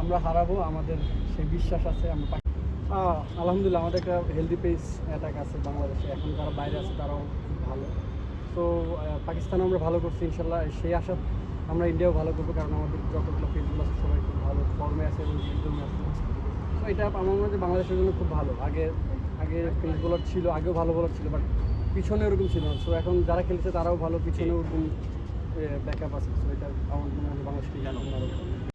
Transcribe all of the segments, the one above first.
আমরা হারাবো আমাদের সেই বিশ্বাস আছে আমরা আলহামদুলিল্লাহ আমাদের একটা হেলদি পেস অ্যাটাক আছে বাংলাদেশে। এখন যারা বাইরে আছে তারাও খুব ভালো। তো পাকিস্তানে আমরা ভালো করছি ইনশাল্লাহ সেই আশা আমরা ইন্ডিয়াও ভালো করব কারণ আমাদের যতগুলো পেজগুলো আছে সবাই খুব ভালো ফর্মে আছে এবং জন্য আছে। তো এটা আমার মনে হয় বাংলাদেশের জন্য খুব ভালো। আগে আগে পেজ বোলার ছিল আগেও ভালো বোলার ছিল বাট পিছনে ওরকম ছিল না। সো এখন যারা খেলছে তারাও ভালো পিছনে ওরকম ব্যাকআপ আছে সো এটা আমার মনে হয় বাংলাদেশকে জানো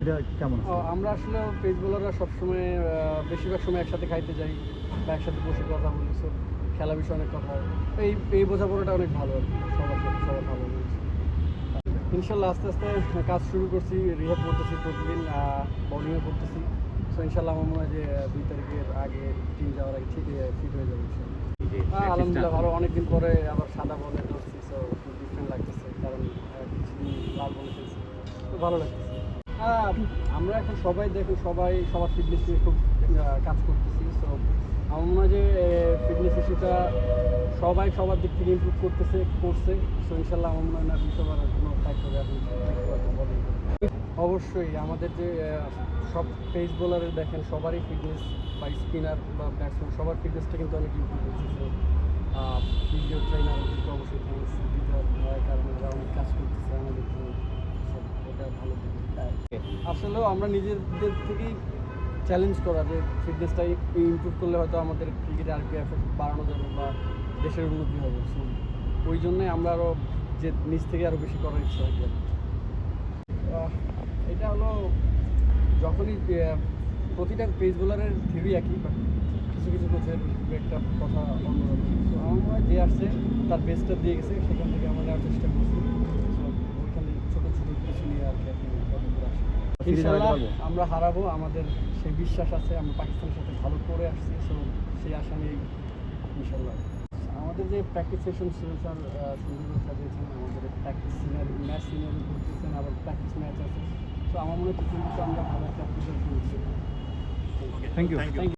এটা কেমন আমরা আসলে পেজ বোলাররা সবসময় বেশিরভাগ সময় একসাথে খাইতে যাই বা একসাথে বসে কথা বলি সো খেলা বিষয়ে অনেক কথা হয়। এই এই বোঝাপড়াটা অনেক ভালো আর কি সবার সাথে সবার ভালো ইনশাল্লাহ আস্তে আস্তে কাজ শুরু করছি রিহাব করতেছি প্রতিদিন বোলিংয়ে করতেছি। সো ইনশাল্লাহ আমার মনে হয় যে দুই তারিখের আগে টিম যাওয়ার আগে ঠিক ফিট হয়ে যাবে আলহামদুলিল্লাহ ভালো অনেকদিন পরে আবার সাদা বলে ধরছি সো খুব ডিফারেন্ট লাগতেছে কারণ আহ, তো ভালো লাগতেছে হ্যাঁ আমরা এখন সবাই দেখুন, সবাই, সবার ফিটনেস নিয়ে খুব কাজ করতেছি। সো আমার মনে হয় যে ফিটনেস ইস্যুটা সবাই সবার দিক থেকে ইমপ্রুভ করতেছে, করছে। সো ইনশাল্লাহ আমার মনে হয় না বিশ্ববার কোনো হবে এখন অবশ্যই আমাদের যে সব পেস বোলারের দেখেন, সবারই ফিটনেস বা স্পিনার বা ব্যাটসম্যান সবার ফিটনেসটা কিন্তু অনেক ইমপ্রুভ হয়েছে সো ফিজিও ট্রেনার অবশ্যই থ্যাংকস দিতে হয় কারণ ওরা অনেক কাজ করতেছে আমাদের আসলেও আমরা নিজেদের থেকেই চ্যালেঞ্জ করা যে ফিটনেসটা ইম্প্রুভ করলে হয়তো আমাদের ক্রিকেটে আর কি এফেক্ট বাড়ানো যাবে বা দেশের উন্নতি হবে। সো ওই জন্যই আমরা আরও যে নিজ থেকে আরও বেশি করার ইচ্ছা আহ, এটা হলো যখনই প্রতিটা পেজ বোলারের থিওরি একই বাট কিছু কিছু কোচের একটা কথা অন্যরকম। আমার যে আসছে তার বেস্টটা দিয়ে গেছে সেখান থেকে আমরা চেষ্টা করছি তো ওইখান থেকে ছোটো ছোটো কিছু নিয়ে আর কি আপনি কতদূর আসেন ইনশাল্লাহ আমরা হারাবো আমাদের সেই বিশ্বাস আছে আমরা পাকিস্তানের সাথে ভালো করে আসছি সো সেই আশা নিয়ে ইনশাল্লাহ আমাদের যে প্র্যাকটিস সেশন ছিল স্যার সুন্দর দিয়েছেন আমাদের প্র্যাকটিস সিনারি ম্যাচ সিনারি করতেছেন আবার প্র্যাকটিস ম্যাচ আছে। তো আমার মনে কিছু আমরা ভালো একটা রেজাল্ট করেছি। Thank you thank you